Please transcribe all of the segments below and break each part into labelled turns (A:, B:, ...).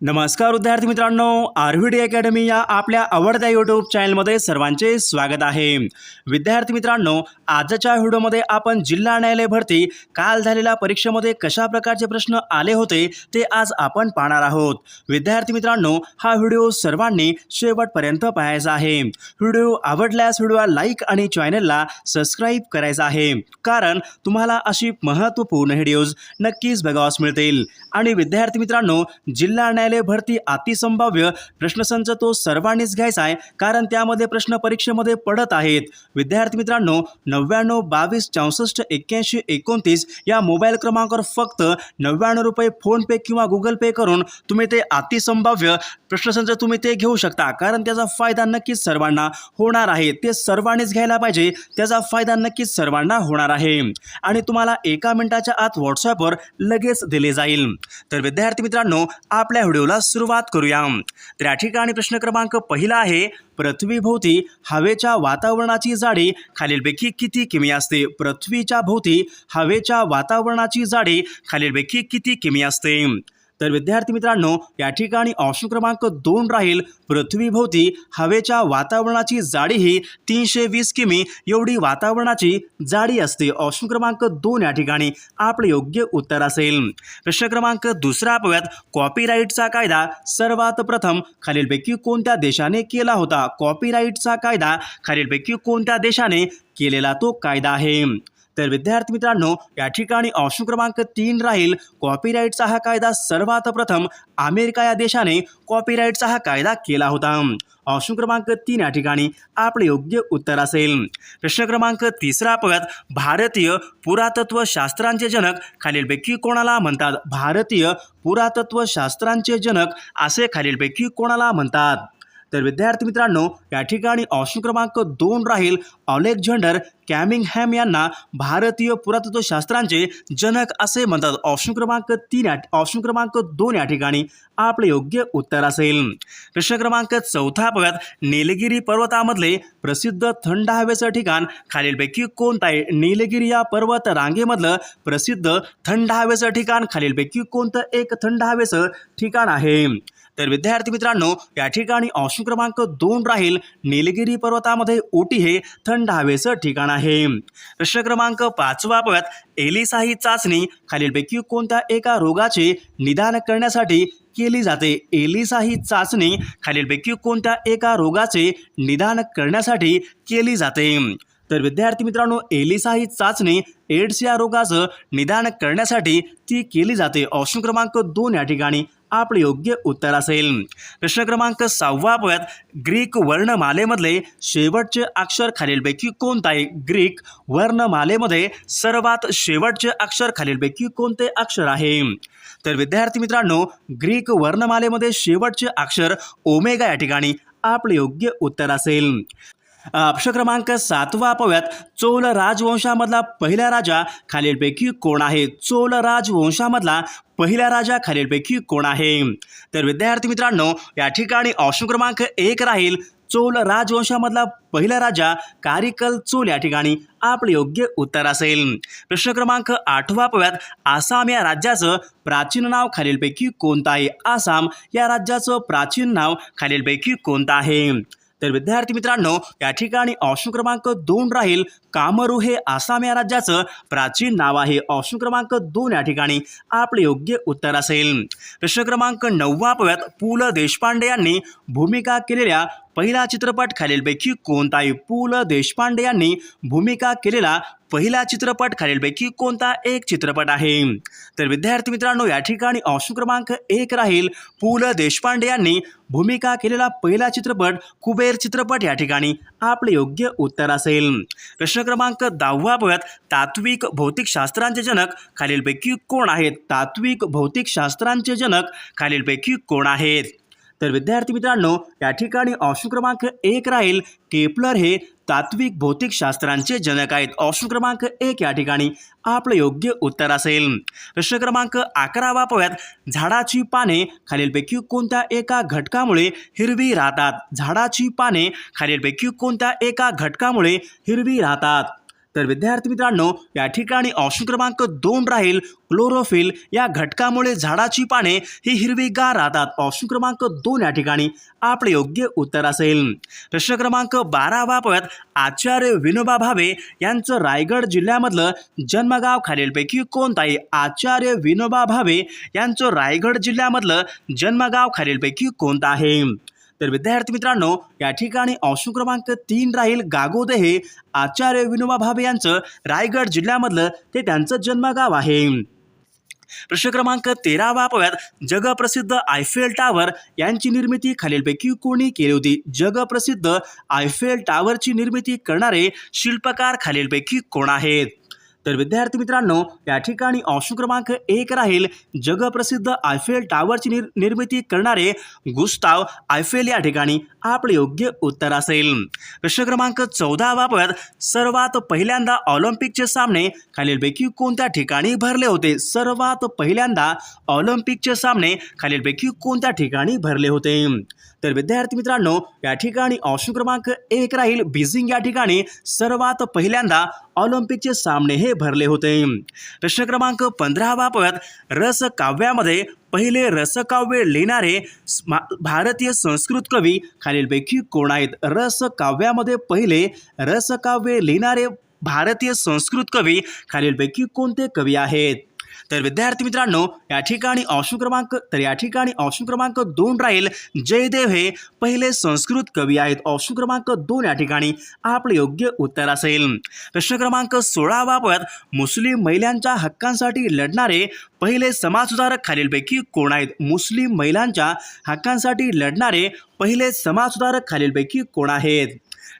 A: नमस्कार विद्यार्थी मित्रांनो आरव्हीडी अकॅडमी या आपल्या आवडत्या यूट्यूब चॅनलमध्ये सर्वांचे स्वागत आहे. विद्यार्थी मित्रांनो आजच्या व्हिडिओमध्ये आपण जिल्हा न्यायालय भरती काल झालेल्या परीक्षेमध्ये कशा प्रकारचे प्रश्न आले होते ते आज आपण पाहणार आहोत. विद्यार्थी मित्रांनो हा व्हिडिओ सर्वांनी शेवटपर्यंत पाहायचा आहे. व्हिडिओ आवडल्यास व्हिडिओला लाईक आणि चॅनलला सबस्क्राईब करायचा आहे. कारण तुम्हाला अशी महत्त्वपूर्ण व्हिडिओज नक्कीच बघावास मिळतील. आणि विद्यार्थी मित्रांनो जिल्हा न्यायालय भरती अतिसंभाव्य प्रश्नसंच तो सर्वांनीच घ्यायचा आहे कारण त्यामध्ये प्रश्न परीक्षेमध्ये पडत आहेत. विद्यार्थी मित्रांनो नव्याण्णव बावीस चौसष्ट एक्क्याऐंशी एकोणतीस या मोबाईल क्रमांकावर फक्त नव्याण्णव रुपये फोनपे किंवा गुगल पे करून तुम्ही ते अतिसंभाव्य प्रश्नसंच तुम्ही ते घेऊ शकता कारण त्याचा फायदा नक्कीच सर्वांना होणार आहे. ते सर्वांनीच घ्यायला पाहिजे त्याचा फायदा नक्कीच सर्वांना होणार आहे. आणि तुम्हाला एका मिनिटाच्या आत व्हॉट्सॲपवर लगेच दिले जाईल. तर विद्यार्थी मित्रांनो आपल्या व्हिडिओला सुरुवात करूया. तर या ठिकाणी प्रश्न क्रमांक पहिला आहे पृथ्वीभोवती हवेच्या वातावरणाची जाडी खालीलपैकी किती किमी असते? पृथ्वीच्या भोवती हवेच्या वातावरणाची जाडी खालीलपैकी किती किमी असते? तर विद्यार्थी मित्रांनो या ठिकाणी ऑप्शन क्रमांक दोन राहील पृथ्वीभोवती हवेच्या वातावरणाची जाडी ही तीनशे वीस किमी एवढी वातावरणाची जाडी असते. ऑप्शन क्रमांक दोन या ठिकाणी आपलं योग्य उत्तर असेल. प्रश्न क्रमांक दुसरा पाहूयात. कॉपीराईटचा कायदा सर्वात प्रथम खालीलपैकी कोणत्या देशाने केला होता? कॉपीराईटचा कायदा खालीलपैकी कोणत्या देशाने केलेला तो कायदा आहे? तर विद्यार्थी मित्रांनो या ठिकाणी ऑप्शन क्रमांक तीन राहील. कॉपीराईटचा हा कायदा सर्वात प्रथम अमेरिका या देशाने कॉपीराईटचा हा कायदा केला होता. ऑप्शन क्रमांक तीन या ठिकाणी आपले योग्य उत्तर असेल. प्रश्न क्रमांक तिसरा पगत भारतीय पुरातत्व शास्त्रांचे जनक खालीलपैकी कोणाला म्हणतात भारतीय पुरातत्व शास्त्रांचे जनक? असे खालीलपैकी कोणाला म्हणतात? तर विद्यार्थी मित्रांनो या ठिकाणी ऑप्शन क्रमांक दोन राहील ऑलेक्झांडर कॅमिंगहॅम यांना भारतीय पुरातत्वशास्त्रांचे जनक असे म्हणतात. ऑप्शन क्रमांक तीन या ऑप्शन क्रमांक दोन या ठिकाणी आपले योग्य उत्तर असेल. प्रश्न क्रमांक चौथा बघत निलगिरी पर्वतामधले प्रसिद्ध थंड हवेचं ठिकाण खालीलपैकी कोणतं आहे? निलगिरी या पर्वत रांगेमधलं प्रसिद्ध थंड हवेचं ठिकाण खालीलपैकी कोणतं एक थंड हवेचं ठिकाण आहे? तर विद्यार्थी मित्रांनो या ठिकाणी ऑप्शन क्रमांक दोन राहील निलगिरी पर्वतामध्ये ओटी हे थंड हवेचं ठिकाण आहे. प्रश्न क्रमांक पाचवा पगत एलिसा ही चाचणी खालीलपैकी कोणत्या एका रोगाचे निदान करण्यासाठी केली जाते? एलिसा ही चाचणी खालीलपैकी कोणत्या एका रोगाचे निदान करण्यासाठी केली जाते? तर विद्यार्थी मित्रांनो एलिसा ही चाचणी एड्स या रोगाचं निदान करण्यासाठी ती केली जाते. ऑप्शन क्रमांक दोन या ठिकाणी. आपलं योग्य उत्तर असेल. प्रश्न क्रमांक सहावा पळत ग्रीक वर्णमालेमधले शेवटचे अक्षर खालीलपैकी कोणतं आहे? ग्रीक वर्णमालेमध्ये सर्वात शेवटचे अक्षर खालीलपैकी कोणते अक्षर आहे? तर विद्यार्थी मित्रांनो ग्रीक वर्णमालेमध्ये शेवटचे अक्षर ओमेगा या ठिकाणी आपलं योग्य उत्तर असेल. अक्ष क्रमांक सातवा पाहूयात. चोल राजवंशामधला पहिला राजा खालीलपैकी कोण आहे? चोल राजवंशामधला पहिला राजा खालीलपैकी कोण आहे? तर विद्यार्थी मित्रांनो या ठिकाणी ऑप्शन क्रमांक एक राहील. चोल राजवंशामधला पहिला राजा कारिकल चोल या ठिकाणी आपलं योग्य उत्तर असेल. प्रश्न क्रमांक आठवा पव्यात आसाम या राज्याचं प्राचीन नाव खालीलपैकी कोणतं आहे? आसाम या राज्याचं प्राचीन नाव खालीलपैकी कोणतं आहे? तर विद्यार्थी मित्रांनो या ठिकाणी ऑप्शन क्रमांक दोन राहील. कामरू हे आसाम या राज्याचं प्राचीन नाव आहे. ऑप्शन क्रमांक दोन या ठिकाणी आपले योग्य उत्तर असेल. प्रश्न क्रमांक नववा पाहूयात. पु ल देशपांडे यांनी भूमिका केलेल्या पहिला चित्रपट खालीलपैकी कोणता आहे? पु ल देशपांडे यांनी भूमिका केलेला पहिला चित्रपट खालीलपैकी कोणता एक चित्रपट आहे? तर विद्यार्थी मित्रांनो या ठिकाणी ऑप्शन क्रमांक एक राहील. पु ल देशपांडे यांनी भूमिका केलेला पहिला चित्रपट कुबेर चित्रपट या ठिकाणी आपले योग्य उत्तर असेल. प्रश्न क्रमांक दहावा पाहूयात तात्विक भौतिकशास्त्रांचे जनक खालीलपैकी कोण आहेत? तात्विक भौतिकशास्त्रांचे जनक खालीलपैकी कोण आहेत? तर विद्यार्थी मित्रांनो या ठिकाणी ऑप्शन क्रमांक एक राहील. केपलर हे तात्विक भौतिकशास्त्रांचे जनक आहेत. ऑप्शन क्रमांक एक या ठिकाणी आपलं योग्य उत्तर असेल. प्रश्न क्रमांक अकरावा पाहूयात. झाडाची पाने खालीलपैकी कोणत्या एका घटकामुळे हिरवी राहतात? झाडाची पाने खालीलपैकी कोणत्या एका घटकामुळे हिरवी राहतात? तर विद्यार्थी मित्रांनो या ठिकाणी ऑप्शन क्रमांक दोन राहील क्लोरोफिल. या घटकामुळे झाडाची पाने ही हिरवीगार राहतात. ऑप्शन क्रमांक दोन या ठिकाणी आपले योग्य उत्तर असेल. प्रश्न क्रमांक बारा वापरत आचार्य विनोबा भावे यांचं रायगड जिल्ह्यामधलं जन्मगाव खालीलपैकी कोणतं आहे आचार्य विनोबा भावे यांचं रायगड जिल्ह्यामधलं जन्मगाव खालीलपैकी कोणतं आहे? तर विद्यार्थी मित्रांनो या ठिकाणी ऑप्शन क्रमांक तीन राहील गागोदे हे आचार्य विनोबा भावे यांचं. रायगड जिल्ह्यामधलं ते त्यांचं जन्मगाव आहे. प्रश्न क्रमांक तेरा वापरत जगप्रसिद्ध आयफेल टावर यांची निर्मिती खालीलपैकी कोणी केली होती? जगप्रसिद्ध आयफेल टावरची निर्मिती करणारे शिल्पकार खालीलपैकी कोण आहेत? तर विद्यार्थी मित्रांनो या ठिकाणी ऑप्शन क्रमांक एक राहील. जगप्रसिद्ध आयफेल टावरची निर् निर्मिती करणारे गुस्ताव आयफेल या ठिकाणी आपले योग्य उत्तर असेल. प्रश्न क्रमांक चौदा सर्वात पहिल्यांदा ऑलिम्पिकचे सामने खालीलपैकी कोणत्या ठिकाणी भरले होते? सर्वात पहिल्यांदा ऑलिम्पिकचे सामने खालीलपैकी कोणत्या ठिकाणी भरले होते? तर विद्यार्थी मित्रांनो या ठिकाणी ऑप्शन क्रमांक एक राहील. बीजिंग या ठिकाणी सर्वात पहिल्यांदा ऑलिम्पिकचे सामने हे भरले होते. प्रश्न क्रमांक पंधरा वापरत रस काव्यामध्ये पहिले रसकाव्य लिहिणारे स्मा- भारतीय संस्कृत कवी खालीलपैकी कोण आहेत? रस काव्यामध्ये पहिले रसकाव्य लिहिणारे भारतीय संस्कृत कवी खालीलपैकी कोणते कवी आहेत? तर विद्यार्थी मित्रांनो या ठिकाणी ऑप्शन क्रमांक तर या ठिकाणी ऑप्शन क्रमांक दोन राहील. जयदेव हे पहिले संस्कृत कवी आहेत. ऑप्शन क्रमांक दोन या ठिकाणी आपले योग्य उत्तर असेल. प्रश्न क्रमांक सोळाबाबत मुस्लिम महिलांच्या हक्कांसाठी लढणारे पहिले समाजसुधारक खालीलपैकी कोण आहेत? मुस्लिम महिलांच्या हक्कांसाठी लढणारे पहिले समाजसुधारक खालीलपैकी कोण आहेत?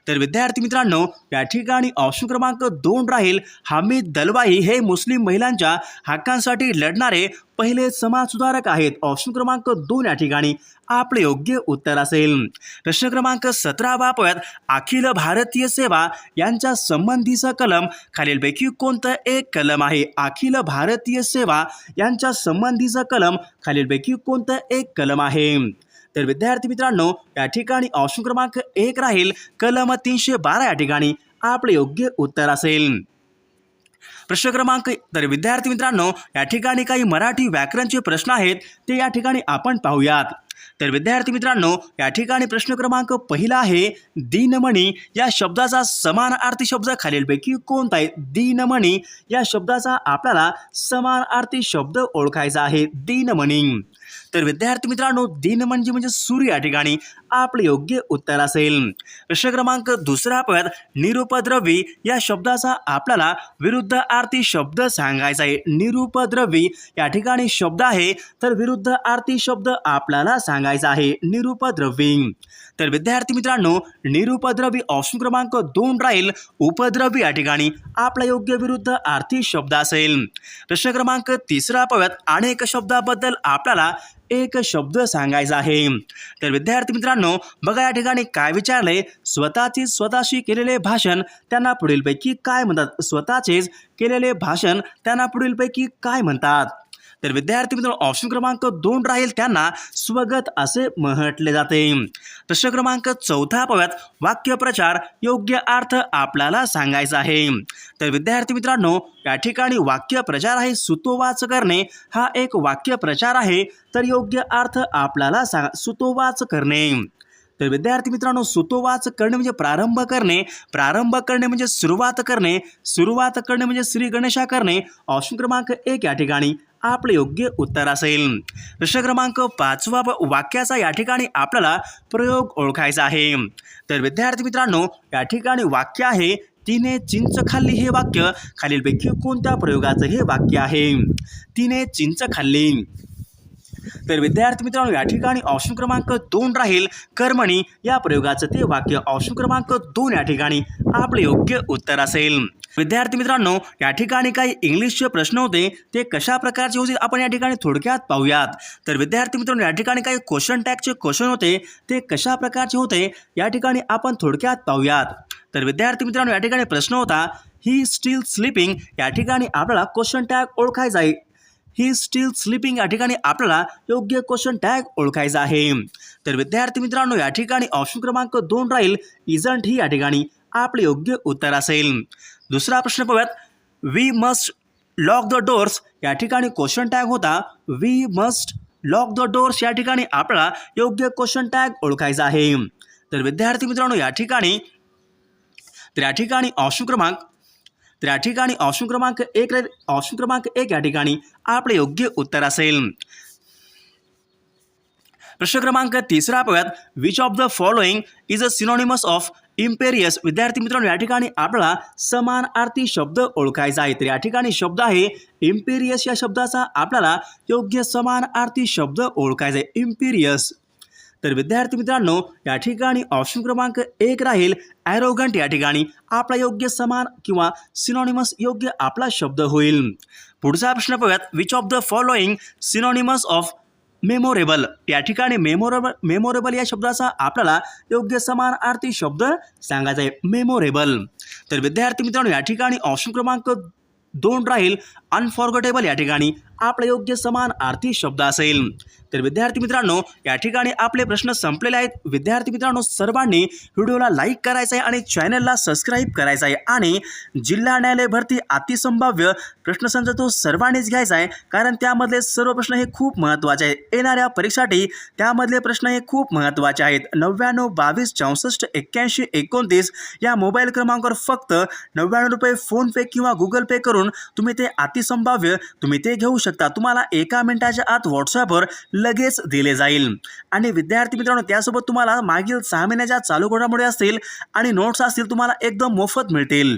A: तर विद्यार्थी मित्रांनो या ठिकाणी ऑप्शन क्रमांक दोन राहील. हामिद दलवाई हे मुस्लिम महिलांच्या हक्कांसाठी लढणारे पहिले समाजसुधारक आहेत. ऑप्शन क्रमांक दोन या ठिकाणी आपले योग्य उत्तर असेल. प्रश्न क्रमांक सतरा बाबत अखिल भारतीय सेवा यांच्या संबंधीचा कलम. खालीलपैकी कोणतं एक कलम आहे? अखिल भारतीय सेवा यांच्या संबंधीचं कलम. खालीलपैकी कोणतं एक कलम आहे? तर विद्यार्थी मित्रांनो या ठिकाणी ऑप्शन क्रमांक एक राहील. कलम तीनशे बारा या ठिकाणी आपले योग्य उत्तर असेल. प्रश्न क्रमांक तर विद्यार्थी मित्रांनो या ठिकाणी काही मराठी व्याकरणचे प्रश्न आहेत ते या ठिकाणी आपण पाहूयात. तर विद्यार्थी मित्रांनो या ठिकाणी प्रश्न क्रमांक पहिला आहे दिनमणी या शब्दाचा समानार्थी शब्द खालीलपैकी कोणता आहे? दिनमणी या शब्दाचा आपल्याला समानार्थी शब्द ओळखायचा आहे दिनमणी. तर विद्यार्थी मित्रांनो दिन म्हणजे म्हणजे सूर्य या ठिकाणी आपले योग्य उत्तर असेल. प्रश्न क्रमांक दुसरा पद निरुपद्रवी या शब्दाचा आपल्याला विरुद्ध आरती शब्द सांगायचा आहे. निरुपद्रवी या ठिकाणी शब्द आहे तर विरुद्ध आरती शब्द आपल्याला सांगायचा आहे निरुपद्रवी. तर विद्यार्थी मित्रांनो निरुपद्रवी ऑप्शन क्रमांक दोन राहील. उपद्रवी या ठिकाणी आपला योग्य विरुद्ध आर्थिक शब्द असेल. प्रश्न क्रमांक तिसरा पाहूयात. अनेक शब्दाबद्दल आपल्याला एक शब्द सांगायचा आहे. तर विद्यार्थी मित्रांनो बघा या ठिकाणी काय विचारले. स्वतःचे स्वतःशी केलेले भाषण त्यांना पुढीलपैकी काय म्हणतात? स्वतःचेच केलेले भाषण त्यांना पुढीलपैकी काय म्हणतात? तर विद्यार्थी मित्र ऑप्शन क्रमांक दोन राहील त्यांना स्वगत असे म्हटले जाते. प्रश्न क्रमांक चौथा पव्यात वाक्यप्रचार योग्य अर्थ आपल्याला सांगायचा आहे. तर विद्यार्थी मित्रांनो या ठिकाणी वाक्यप्रचार आहे सुतोवाच करणे हा एक वाक्यप्रचार आहे तर योग्य अर्थ आपल्याला सांगा सुतोवाच करणे. तर विद्यार्थी मित्रांनो सुतोवाच करणे म्हणजे प्रारंभ करणे प्रारंभ करणे म्हणजे सुरुवात करणे सुरुवात करणे म्हणजे श्री गणेशा करणे. ऑप्शन क्रमांक एक या ठिकाणी आपले योग्य उत्तर असेल. प्रश्न क्रमांक पाचवा व वाक्याचा या ठिकाणी आपल्याला प्रयोग ओळखायचा आहे. तर विद्यार्थी मित्रांनो या ठिकाणी वाक्य आहे तिने चिंच खाल्ली हे वाक्य. खालीलपैकी कोणत्या प्रयोगाचं हे वाक्य आहे? तिने चिंच खाल्ली. तर विद्यार्थी मित्रांनो या ठिकाणी ऑप्शन क्रमांक दोन राहील. कर्मणी या प्रयोगाचं ते वाक्य ऑप्शन क्रमांक दोन या ठिकाणी आपले योग्य उत्तर असेल. विद्यार्थी मित्रांनो या ठिकाणी काही इंग्लिशचे प्रश्न होते ते कशा प्रकारचे होते आपण या ठिकाणी थोडक्यात पाहूयात. तर विद्यार्थी मित्रांनो या ठिकाणी काही क्वेश्चन टॅगचे क्वेश्चन होते ते कशा प्रकारचे होते या ठिकाणी आपण थोडक्यात पाहूयात. तर विद्यार्थी मित्रांनो या ठिकाणी प्रश्न होता ही स्टील स्लिपिंग या ठिकाणी आपल्याला क्वेश्चन टॅग ओळखायचा आहे. ही स्टील स्लिपिंग या ठिकाणी आपल्याला योग्य क्वेश्चन टॅग ओळखायचा आहे. तर विद्यार्थी मित्रांनो या ठिकाणी ऑप्शन क्रमांक दोन राहील. इजंट ही या ठिकाणी आपले योग्य उत्तर असेल. दुसरा प्रश्न पाहूयात we must lock the doors या ठिकाणी क्वेश्चन टॅग होता. We must lock the doors या ठिकाणी आपला योग्य क्वेश्चन टॅग ओळखायचा आहे. तर विद्यार्थी मित्रांनो या ठिकाणी तर या ठिकाणी ऑप्शन क्रमांक तर या ठिकाणी ऑप्शन क्रमांक एक ऑप्शन क्रमांक एक या ठिकाणी आपले योग्य उत्तर असेल. प्रश्न क्रमांक तिसरा पाहूयात. Which of the following is a synonymous of imperious विद्यार्थी मित्रांनो या ठिकाणी आपल्याला समानार्थी शब्द ओळखायचा आहे. तर या ठिकाणी शब्द आहे इम्पेरियस या शब्दाचा आपल्याला योग्य समानार्थी शब्द ओळखायचा आहे. इम्पेरियस तर विद्यार्थी मित्रांनो या ठिकाणी ऑप्शन क्रमांक एक राहील. ॲरोगंट या ठिकाणी. आपला योग्य समान किंवा सिनॉनिमस योग्य आपला शब्द होईल. पुढचा प्रश्न पाहूयात which of the following synonymous of memorable या ठिकाणी मेमोरेबल मेमोरेबल या शब्दाचा आपल्याला योग्य समानार्थी शब्द सांगायचा आहे. मेमोरेबल तर विद्यार्थी मित्रांनो या ठिकाणी ऑप्शन क्रमांक दोन राहील. अनफॉर्गटेबल या ठिकाणी आपला योग्य समान आर्थिक शब्द असेल. तर विद्यार्थी मित्रांनो या ठिकाणी आपले प्रश्न संपलेले आहेत. विद्यार्थी मित्रांनो सर्वांनी व्हिडिओला लाईक करायचं आहे आणि चॅनलला सबस्क्राईब करायचं आहे. आणि जिल्हा न्यायालय भरती अतिसंभाव्य प्रश्नसंच तो सर्वांनीच घ्यायचा आहे. कारण त्यामधले सर्व प्रश्न हे खूप महत्त्वाचे आहेत. येणाऱ्या परीक्षासाठी त्यामधले प्रश्न हे खूप महत्त्वाचे आहेत. नव्याण्णव बावीस चौसष्ट एक्क्याऐंशी एकोणतीस या मोबाईल क्रमांकावर फक्त नव्याण्णव रुपये फोनपे किंवा गुगल पे करून तुम्ही ते अतिसंभाव्य तुम्ही ते घेऊ शकता. तुम्हाला एका मिनिटाच्या आत व्हॉट्सअपवर लगेच दिले जाईल. आणि विद्यार्थी मित्रांनो त्यासोबत तुम्हाला मागील सहा महिन्याच्या चालू घडामोडी असतील आणि नोट्स असतील तुम्हाला एकदम मोफत मिळतील.